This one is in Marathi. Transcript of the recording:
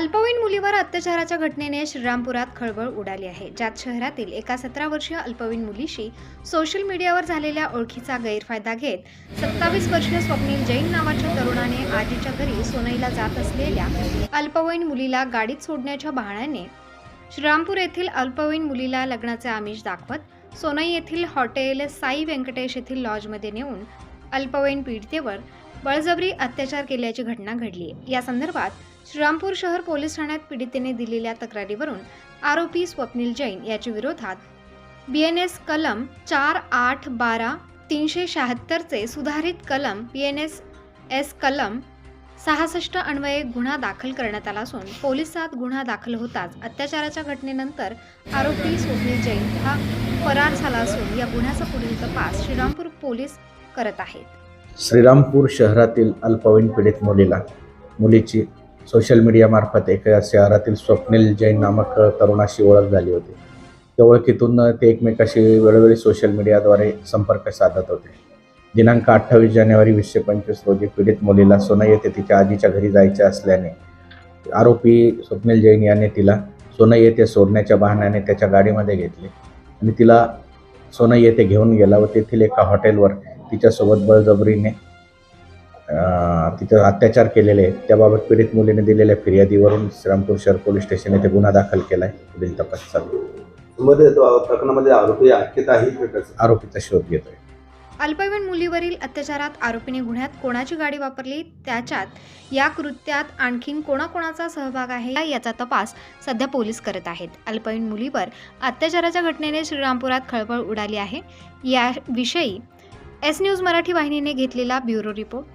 अल्पवयीन मुलीवर अत्याचाराच्या घटनेने श्रीरामपुरात खळबळ उडाली आहे. ज्यात शहरातील एका सतरा वर्षीय अल्पवयीन मुलीशी सोशल मीडियावर झालेल्या ओळखीचा गैरफायदा घेत सत्तावीस वर्षीय स्वप्नील जैन नावाच्या तरुणाने आजीच्या घरी सोनईला जात असलेल्या अल्पवयीन मुलीला गाडीत सोडण्याच्या बहाण्याने श्रीरामपूर येथील अल्पवयीन मुलीला लग्नाचे आमिष दाखवत सोनई येथील हॉटेल साई व्यंकटेश येथील लॉजमध्ये नेऊन अल्पवयीन पीडितेवर बळजबरी अत्याचार केल्याची घटना घडली या संदर्भात श्रीरामपूर शहर पोलीस ठाण्यात पीडितेने दिलेल्या तक्रारीवरून आरोपी स्वप्नील जैन याच्या विरोधात बी एन एस कलम चार आठ बारा तीनशे शहात्तरचे सुधारित कलम बी एन एस एस कलम सहासष्ट अन्वये गुन्हा दाखल करण्यात आला असून पोलिसात गुन्हा दाखल होताच अत्याचाराच्या घटनेनंतर आरोपी स्वप्नील जैन हा फरार झाला असून या गुन्ह्याचा पुढील तपास श्रीरामपूर पोलीस करत आहेत. श्रीरामपूर शहरातील अल्पवयीन पीडित मुलीला मुलीची सोशल मीडियामार्फत एका शहरातील स्वप्नील जैन नामक तरुणाशी ओळख झाली होती. त्या ओळखीतून ते एकमेकाशी वेळोवेळी सोशल मीडियाद्वारे संपर्क साधत होते. दिनांक अठ्ठावीस जानेवारी वीसशे पंचवीस रोजी पीडित मुलीला सोना येथे तिच्या आजीच्या घरी जायचे असल्याने आरोपी स्वप्नील जैन याने तिला सोनई येथे सोडण्याच्या बहाण्याने त्याच्या गाडीमध्ये घेतले आणि तिला सोनई येथे घेऊन गेला व तेथील एका हॉटेलवर तिच्यासोबत बळजबरीने तिथं अत्याचार केलेले आहेत. त्याबाबत पीडित मुलीने दिलेल्या फिर्यादीवरून श्रीरामपूर शहर पोलीस स्टेशन येथे गुन्हा दाखल केला आहे पुढील तपास चालू आहे. मध्ये तो प्रकरणामध्ये आरोपी अटकेत आहे? आरोपीचा शोध घेतोय. अल्पवयीन मुलीवरील अत्याचारात आरोपीने गुन्ह्यात कोणाची गाडी वापरली? त्याच्यात या कृत्यात आणखीन कोणाकोणाचा सहभाग आहे? याचा तपास सध्या पोलीस करत आहेत. अल्पवयीन मुलीवर अत्याचाराच्या घटनेने श्रीरामपुरात खळबळ उडाली आहे. याविषयी एस न्यूज मराठी वाहिनीने घेतलेला ब्युरो रिपोर्ट.